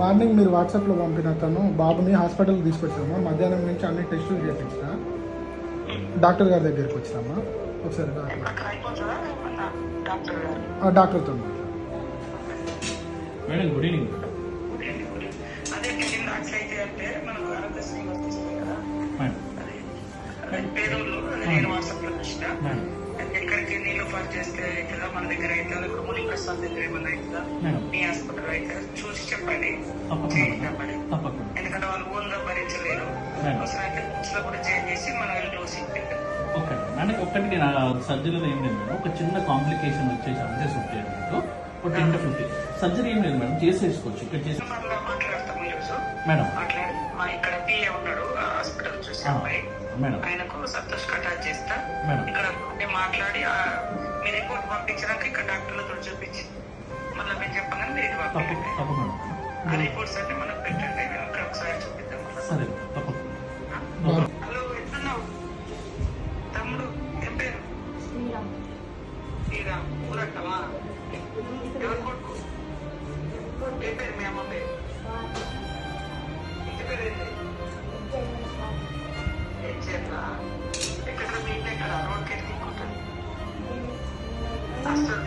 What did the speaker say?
Morning మీరు వాట్సాప్లో పంపిన తను బాబుని హాస్పిటల్కి తీసుకొచ్చామా. మధ్యాహ్నం నుంచి అన్ని టెస్టులు చేపించిన. డాక్టర్ గారి దగ్గరికి వచ్చినామా? ఒకసారి డాక్టర్తో మేడం గుడ్ ఈవినింగ్. అయితే ఎక్కడికి నీళ్ళు చేస్తే మన దగ్గర అవుతుందా దగ్గర మీ హాస్పిటల్ అయితే చూసి చెప్పండి. చేయించమని ఎందుకంటే వాళ్ళు ఓన్గా భరించలేరు. మేడం. అవసరమైతే బుక్స్లో కూడా చేంజ్ చేసి మనం డోస్ ఓకే మేడం. ఒక్కటి నా సర్జరీలో ఏం లేదు మేడం. ఒక చిన్న కాంప్లికేషన్ వచ్చే ఛాన్సెస్ ఉంటాయి ఒక టెన్ టు సర్జరీ ఏం లేదు మేడం. చేసేసుకోవచ్చు. ఇక్కడ చేసి మాట్లాడతాము ఈరోజు. మేడం. మాట్లాడి మా ఇక్కడ పిఏ ఉన్నాడు ఆ హాస్పిటల్ చూసి అబ్బాయి. ఆయనకు సంతోష్ కటాచ్ చేస్తా. మేడం. ఇక్కడ నేను మాట్లాడి ఆ, మీ రిపోర్ట్ పంపించడానికి ఇక్కడ డాక్టర్లతో పంపించండి తప్పకుండా. ఆ రిపోర్ట్స్ అన్ని మనకు పెట్టండి ఒకసారి చూపిద్దాం. మళ్ళా. సరే తప్పకుండా. హలో ఎట్లున్నావు? తమ్ముడు ఏం పేరు? శ్రీరామ్. ఇక ఊరట్టమా ఎవరు కొడుకు? ఏ పేరు మీ అమ్మ